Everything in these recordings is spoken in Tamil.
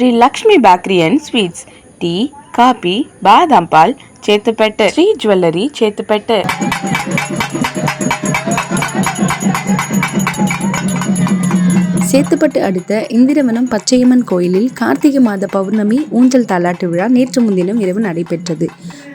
Sri Lakshmi bakery and sweets tea coffee బాదం పాల్ చేతుపెట్టు శ్రీ జ్యువెలరీ చేతుపెట్టు சேத்துப்பட்டு அடுத்த இந்திரவனம் பச்சையம்மன் கோயிலில் கார்த்திகை மாத பௌர்ணமி ஊஞ்சல் தாலாட்டு விழா நேற்று முன்தினம் இரவு நடைபெற்றது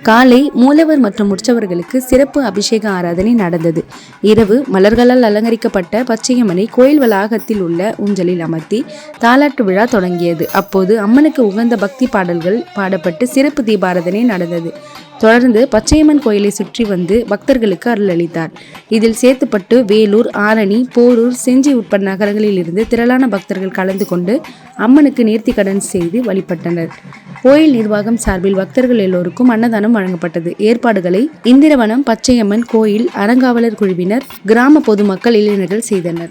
காலை மூலவர் மற்றும் உற்சவர்களுக்கு சிறப்பு அபிஷேக ஆராதனை நடந்தது. இரவு மலர்களால் அலங்கரிக்கப்பட்ட பச்சையம்மனை கோயில் வளாகத்தில் உள்ள ஊஞ்சலில் அமர்த்தி தாலாட்டு விழா தொடங்கியது. அப்போது அம்மனுக்கு உகந்த பக்தி பாடல்கள் பாடப்பட்டு சிறப்பு தீபாராதனை நடந்தது. தொடர்ந்து பச்சையம்மன் கோயிலை சுற்றி வந்து பக்தர்களுக்கு அருளளித்தார் இதில் சேத்துப்பட்டு வேலூர் ஆரணி போரூர் செஞ்சி உட்பட நகரங்களில் இருந்து திரளான பக்தர்கள் கலந்து கொண்டு அம்மனுக்கு நேர்த்திக்கடன் செய்து வழிபட்டனர். கோயில் நிர்வாகம் சார்பில் பக்தர்கள் எல்லோருக்கும் அன்னதானம் வழங்கப்பட்டது. ஏற்பாடுகளை இந்திரவனம் பச்சையம்மன் கோயில் அறங்காவலர் குழுவினர் கிராம பொதுமக்கள் இளைஞர்கள் செய்தனர்.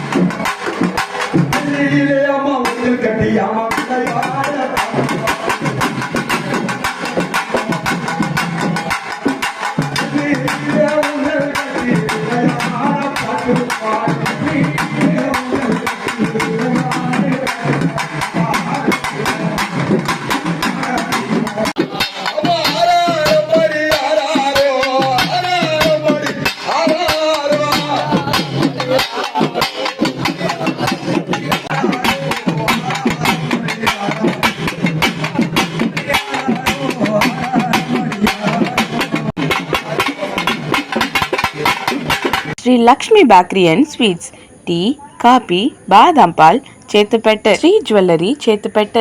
Sri Lakshmi bakery and sweets. Tea coffee బాదం పాల్ చేతుపెట్టు. శ్రీ జ్యువెలరీ చేతిపెట్టె.